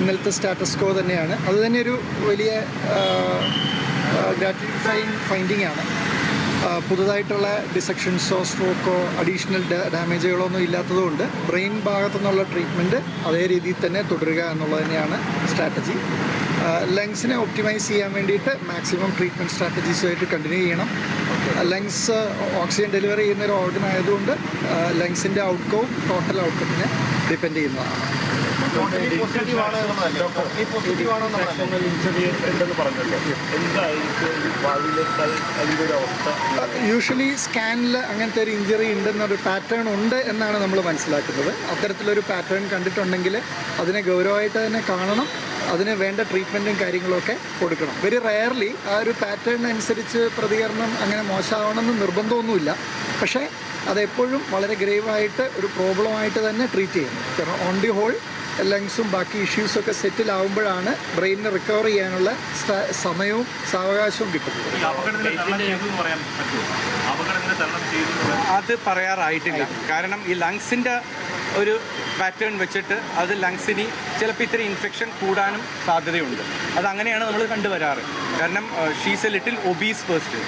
ഇന്നലത്തെ സ്റ്റാറ്റസ് കോ തന്നെയാണ്. അത് തന്നെ ഒരു വലിയ ഗ്രാറ്റിഫൈങ് ഫൈൻഡിങ് ആണ്. പുതുതായിട്ടുള്ള ഡിസെക്ഷൻസോ സ്ട്രോക്കോ അഡീഷണൽ ഡാമേജുകളോ ഒന്നും ഇല്ലാത്തതുകൊണ്ട് ബ്രെയിൻ ഭാഗത്തു നിന്നുള്ള ട്രീറ്റ്മെന്റ് അതേ രീതിയിൽ തന്നെ തുടരുക എന്നുള്ളത് തന്നെയാണ് സ്ട്രാറ്റജി ലങ്സിനെ ഒപ്റ്റിമൈസ് ചെയ്യാൻ വേണ്ടിയിട്ട് മാക്സിമം ട്രീറ്റ്മെന്റ് സ്ട്രാറ്റജീസുമായിട്ട് കണ്ടിന്യൂ ചെയ്യണം. ലങ്സ് ഓക്സിജൻ ഡെലിവറി ചെയ്യുന്ന ഒരു ഓർഗൻ ആയതുകൊണ്ട് ലങ്സിന്റെ ഔട്ട്കവും ടോട്ടൽ ഔട്ട്കത്തിനെ ഡിപ്പെൻഡ് ചെയ്യുന്നതാണ് യൂഷ്വലി സ്കാനിൽ അങ്ങനത്തെ ഒരു ഇഞ്ചറി ഉണ്ടെന്നൊരു പാറ്റേൺ ഉണ്ട് എന്നാണ് നമ്മൾ മനസ്സിലാക്കുന്നത്. അത്തരത്തിലൊരു പാറ്റേൺ കണ്ടിട്ടുണ്ടെങ്കിൽ അതിനെ ഗൗരവമായിട്ട് തന്നെ കാണണം. അതിന് വേണ്ട ട്രീറ്റ്മെന്റും കാര്യങ്ങളൊക്കെ കൊടുക്കണം. വെരി റയർലി ആ ഒരു പാറ്റേൺ അനുസരിച്ച് പ്രതികരണം അങ്ങനെ മോശമാവണമെന്ന് നിർബന്ധമൊന്നുമില്ല. പക്ഷേ അതെപ്പോഴും വളരെ ഗ്രേവായിട്ട് ഒരു പ്രോബ്ലമായിട്ട് തന്നെ ട്രീറ്റ് ചെയ്യണം കാരണം ഓൺ ദി ഹോൾ ലങ്സും ബാക്കി ഇഷ്യൂസൊക്കെ സെറ്റിൽ ആവുമ്പോഴാണ് ബ്രെയിനിന് റിക്കവർ ചെയ്യാനുള്ള സമയവും സാവകാശവും കിട്ടുന്നത്. അത് പറയാറായിട്ടില്ല. കാരണം ഈ ലങ്സിന്റെ ഒരു പാറ്റേൺ വെച്ചിട്ട് അത് ലങ്സിന് ചിലപ്പോൾ ഇത്തിരി ഇൻഫെക്ഷൻ കൂടാനും സാധ്യതയുണ്ട്. അത് അങ്ങനെയാണ് നമ്മൾ കണ്ടുവരാറ്. കാരണം she's a little obese person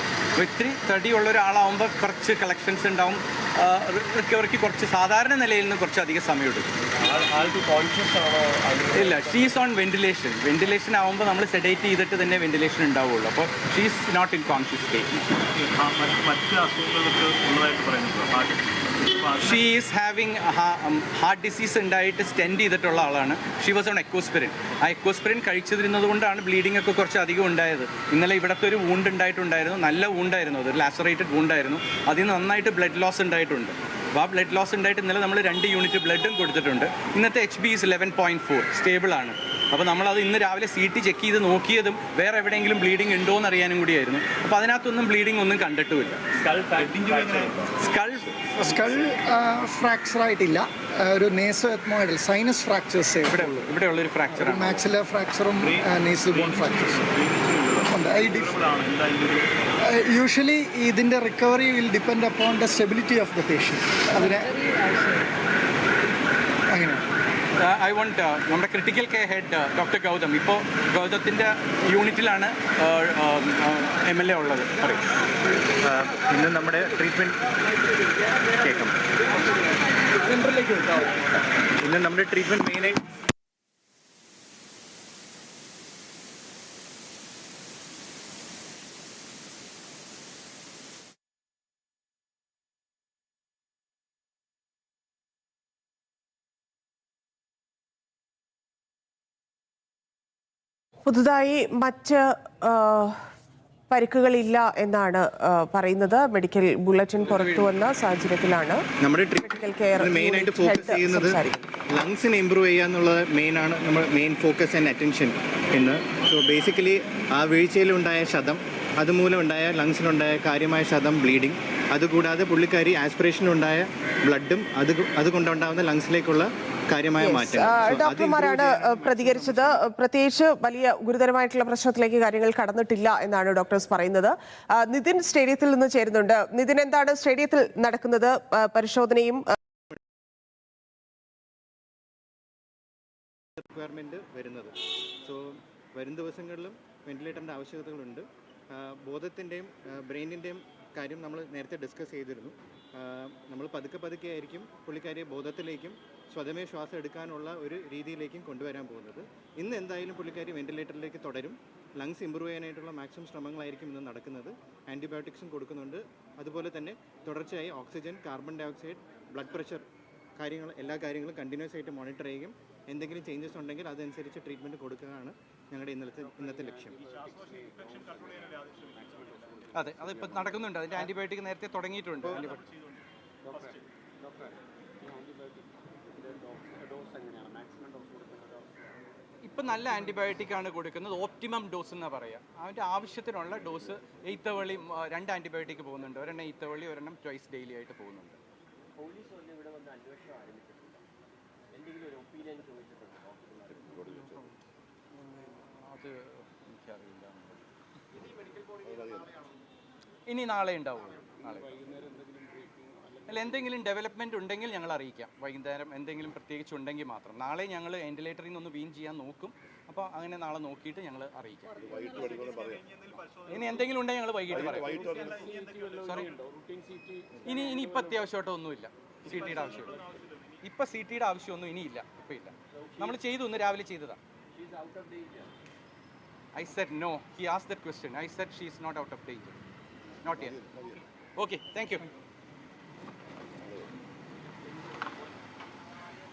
ഇത്തിരി തടിയുള്ള ഒരാളാവുമ്പോൾ കുറച്ച് കളക്ഷൻസ് ഉണ്ടാവും. റിക്കവറിക്ക് കുറച്ച് സാധാരണ നിലയിൽ നിന്ന് കുറച്ച് അധികം സമയം എടുക്കും ഇല്ല ഷീസ് ഓൺ വെന്റിലേഷൻ വെന്റിലേഷൻ ആവുമ്പോൾ നമ്മൾ സെഡേറ്റ് ചെയ്തിട്ട് തന്നെ വെന്റിലേഷൻ ഉണ്ടാവുള്ളൂ. അപ്പോൾ she's not in conscious state മറ്റ് ഉള്ളതായിട്ട് she is having heart disease ഉണ്ടായിട്ട് സ്റ്റെൻഡ് ചെയ്തിട്ടുള്ള ആളാണ്. ഷീ വാസ് ഓൺ എക്കോസ്പിരിൻ ആ എക്കോസ്പിരിൻ കഴിച്ചിരുന്നത് കൊണ്ടാണ് ബ്ലീഡിംഗ് ഒക്കെ കുറച്ച് അധികം ഉണ്ടായത്. ഇന്നലെ ഇവിടുത്തെ ഒരു വൂണ്ട് ഉണ്ടായിട്ടുണ്ടായിരുന്നു. നല്ല വൂണ്ടായിരുന്നു അത്. ലാസറേറ്റഡ് വൂണ്ടായിരുന്നു അതിൽ നിന്ന് നന്നായിട്ട് ബ്ലഡ് ലോസ് ഉണ്ടായിട്ടുണ്ട്. അപ്പോൾ ആ ബ്ലഡ് ലോസ് ഉണ്ടായിട്ട് ഇന്നലെ നമ്മൾ രണ്ട് യൂണിറ്റ് ബ്ലഡും കൊടുത്തിട്ടുണ്ട്. ഇന്നത്തെ H B is eleven point four stable ആണ്. അപ്പോൾ നമ്മളത് ഇന്ന് രാവിലെ സി ടി ചെക്ക് ചെയ്ത് നോക്കിയതും വേറെ എവിടെയെങ്കിലും ബ്ലീഡിംഗ് ഉണ്ടോ എന്ന് അറിയാനും കൂടിയായിരുന്നു. അപ്പോൾ അതിനകത്തൊന്നും ബ്ലീഡിംഗ് ഒന്നും കണ്ടിട്ടുമില്ല. സ്കൾ സ്കൾ സ്കൾ ഫ്രാക്ചർ ആയിട്ടില്ല. ഒരു നേസോ എത്മോയിഡൽ സൈനസ് ഫ്രാക്ചേഴ്സ് ഇവിടെ ഇവിടെയുള്ള ഒരു ഫ്രാക്ചർ മാക്സില ഫ്രാക്ചറും നേസൽ ബോൺ ഫ്രാക്ചേഴ്സും ഉണ്ട്. യൂഷ്വലി ഇതിന്റെ recovery will depend upon the stability of the patient അതിനെ അങ്ങനെയാണ്. ഐ വോണ്ട് നമ്മുടെ critical care head doctor Gautham. ഇപ്പോൾ ഗൗതത്തിന്റെ യൂണിറ്റിലാണ് എം എൽ എ ഉള്ളത്. പറയും ഇന്ന് നമ്മുടെ ട്രീറ്റ്മെന്റ് കേൾക്കാം. ഇന്ന് നമ്മുടെ ട്രീറ്റ്മെന്റ് മെയിനായി പുതുതായി മറ്റ് പരിക്കുകളില്ല എന്നാണ് പറയുന്നത്. മെഡിക്കൽ ബുള്ളറ്റിൻ പുറത്തു വന്ന സാഹചര്യത്തിലാണ് നമ്മുടെ മെഡിക്കൽ കെയർ മെയിൻ ആയിട്ട് ഫോക്കസ് ചെയ്യുന്നത് ലങ്സിന് ഇമ്പ്രൂവ് ചെയ്യുക എന്നുള്ളത് മെയിൻ ആണ് നമ്മൾ മെയിൻ ഫോക്കസ് ആൻഡ് അറ്റൻഷൻ ഇന്ന് സോ ബേസിക്കലി ആ വീഴ്ചയിലുണ്ടായ ശതം അതുമൂലം ഉണ്ടായ ലങ്സിനുണ്ടായ കാര്യമായ ശതം ബ്ലീഡിങ് അതുകൂടാതെ പുള്ളിക്കാരി ആസ്പിറേഷൻ ഉണ്ടായ ബ്ലഡും അത് അതുകൊണ്ടുണ്ടാകുന്ന ലങ്സിലേക്കുള്ള കാര്യമായ മാറ്റം ഡോക്ടർമാരാണ് പ്രതികരിച്ചത്. പ്രത്യേകിച്ച് വലിയ ഗുരുതരമായിട്ടുള്ള പ്രശ്നത്തിലേക്ക് കാര്യങ്ങൾ കടന്നിട്ടില്ല എന്നാണ് ഡോക്ടേഴ്സ് പറയുന്നത്. നിതിൻ സ്റ്റേഡിയത്തിൽ നിന്ന് ചേരുന്നുണ്ട്. നിതിൻ എന്താണ് സ്റ്റേഡിയത്തിൽ നടക്കുന്നത്? പരിശോധനയും ആ, വരുന്നത്. സോ വരും ദിവസങ്ങളിലും വെന്റിലേറ്ററിന്റെ ആവശ്യകതകളുണ്ട്. ബോധത്തിന്റെയും ബ്രെയിനിന്റെയും കാര്യം നമ്മൾ നേരത്തെ ഡിസ്കസ് ചെയ്തിരുന്നു. നമ്മൾ പതുക്കെ പതുക്കെ ആയിരിക്കും പുള്ളിക്കാരിയെ ബോധത്തിലേക്കും സ്വതമേ ശ്വാസം എടുക്കാനുള്ള ഒരു രീതിയിലേക്കും കൊണ്ടുവരാൻ പോകുന്നത്. ഇന്ന് എന്തായാലും പുള്ളിക്കാരി വെന്റിലേറ്ററിലേക്ക് തുടരും. ലങ്സ് ഇമ്പ്രൂവ് ചെയ്യാനായിട്ടുള്ള മാക്സിമം ശ്രമങ്ങളായിരിക്കും ഇന്ന് നടക്കുന്നത്. ആന്റിബയോട്ടിക്സും കൊടുക്കുന്നുണ്ട്. അതുപോലെ തന്നെ തുടർച്ചയായി oxygen carbon dioxide blood pressure കാര്യങ്ങൾ എല്ലാ കാര്യങ്ങളും കണ്ടിന്യൂസ് ആയിട്ട് മോണിറ്റർ ചെയ്യുകയും എന്തെങ്കിലും ചേഞ്ചസ് ഉണ്ടെങ്കിൽ അതനുസരിച്ച് ട്രീറ്റ്മെന്റ് കൊടുക്കുകയാണ് ഞങ്ങളുടെ ഇന്നലത്തെ ഇന്നത്തെ ലക്ഷ്യം. അതെ അത് ഇപ്പം നടക്കുന്നുണ്ട്. അതിന്റെ ആന്റിബയോട്ടിക് നേരത്തെ തുടങ്ങിയിട്ടുണ്ട്. ആന്റിബയോട്ടിക് ഇപ്പം നല്ല ആന്റിബയോട്ടിക് ആണ് കൊടുക്കുന്നത്. ഓപ്റ്റിമം ഡോസ് എന്ന് പറയുക അതിന്റെ ആവശ്യത്തിനുള്ള ഡോസ് എയ്ത്തവളി രണ്ട് ആന്റിബയോട്ടിക് പോകുന്നുണ്ട്. ഒരെണ്ണം എയ്ത്തവളി ഒരെണ്ണം ചോയ്സ് ഡെയിലി ആയിട്ട് പോകുന്നുണ്ട്. അത് എനിക്കറിയില്ല ഇനി നാളെ ഉണ്ടാവുള്ളൂ നാളെ അല്ല എന്തെങ്കിലും ഡെവലപ്മെന്റ് ഉണ്ടെങ്കിൽ ഞങ്ങൾ അറിയിക്കാം വൈകുന്നേരം എന്തെങ്കിലും പ്രത്യേകിച്ച് ഉണ്ടെങ്കിൽ മാത്രം നാളെ ഞങ്ങൾ വെന്റിലേറ്ററിൽ നിന്ന് ഒന്ന് വീൻ ചെയ്യാൻ നോക്കും അപ്പോൾ അങ്ങനെ നാളെ നോക്കിയിട്ട് ഞങ്ങൾ അറിയിക്കാം ഇനി എന്തെങ്കിലും ഉണ്ടെങ്കിൽ ഞങ്ങൾ വൈകിട്ട് പറയാം സോറി ഇനി ഇനി ഇപ്പം അത്യാവശ്യമായിട്ടൊന്നുമില്ല സി ടിയുടെ ആവശ്യമില്ല ഇപ്പൊ സി ടിയുടെ ആവശ്യമൊന്നും ഇനിയില്ല ഇപ്പൊ ഇല്ല. നമ്മൾ ചെയ്തു ഒന്ന് രാവിലെ ചെയ്തതാ. I said no he as the question I said she's not out of danger not okay thank you